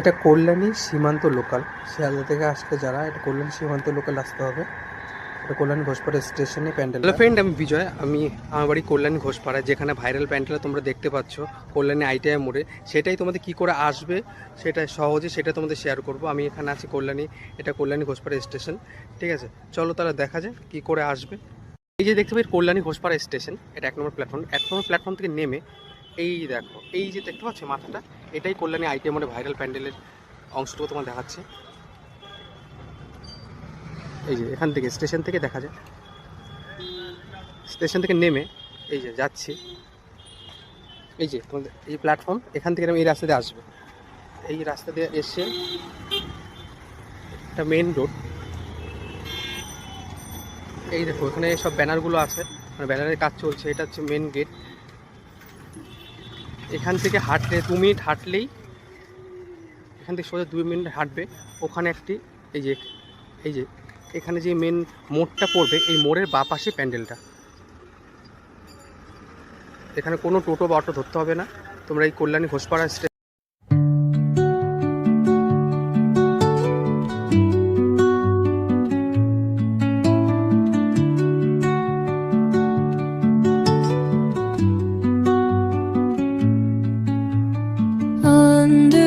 এটা কল্যাণী সীমান্ত লোকাল শিয়ালদা থেকে আসলে যারা, এটা কল্যাণী সীমান্ত লোকাল আসতে হবে। এটা কল্যাণী ঘোষপাড়া স্টেশনে প্যান্ডেল হ্যালো ফ্রেন্ড আমি বিজয়। আমি আমার বাড়ি কল্যাণী ঘোষপাড়ায় যেখানে ভাইরাল প্যান্ডেল তোমরা দেখতে পাচ্ছ, কল্যাণী আইটিআই মোড়ে। সেটাই তোমাদের কি করে আসবে, সেটা সহজে সেটা তোমাদের শেয়ার করব। আমি এখানে আছি কল্যাণী, এটা কল্যাণী ঘোষপাড়া স্টেশন ঠিক আছে? চলো তাহলে দেখা যায় কি করে আসবে। এই যে দেখতে পাই কল্যাণী ঘোষপাড়া স্টেশন এটা এক নম্বর প্ল্যাটফর্ম এক নম্বর প্ল্যাটফর্ম থেকে নেমে এই দেখো, এই যে দেখতে পাচ্ছ মাথাটা, এটাই কল্যাণী আইটিআই মোড়ে ভাইরাল প্যান্ডেলের অংশটুকু তোমার দেখাচ্ছে। এই যে এখান থেকে স্টেশন থেকে দেখা যায়। স্টেশন থেকে নেমে এই যে যাচ্ছি। এই যে তোমাদের এই প্ল্যাটফর্ম এখান থেকে আমি এই রাস্তা দিয়ে আসবে। এই রাস্তা দিয়ে এসে একটা মেন রোড এই দেখো এখানে সব ব্যানারগুলো আছে। মানে ব্যানারের কাজ চলছে, এটা হচ্ছে মেন গেট এখান থেকে হাঁটলে, দু মিনিট হাঁটলেই এখান থেকে সোজা দুই মিনিট হাঁটবে। ওখানে একটি, এই যে এই যে, এখানে যে মেন মোড়টা পড়বে, এই মোড়ের বা পাশে প্যান্ডেলটা। এখানে কোনো টোটো বা অটো ধরতে হবে না। তোমরা এই কল্যাণী ঘোষপাড়া wonder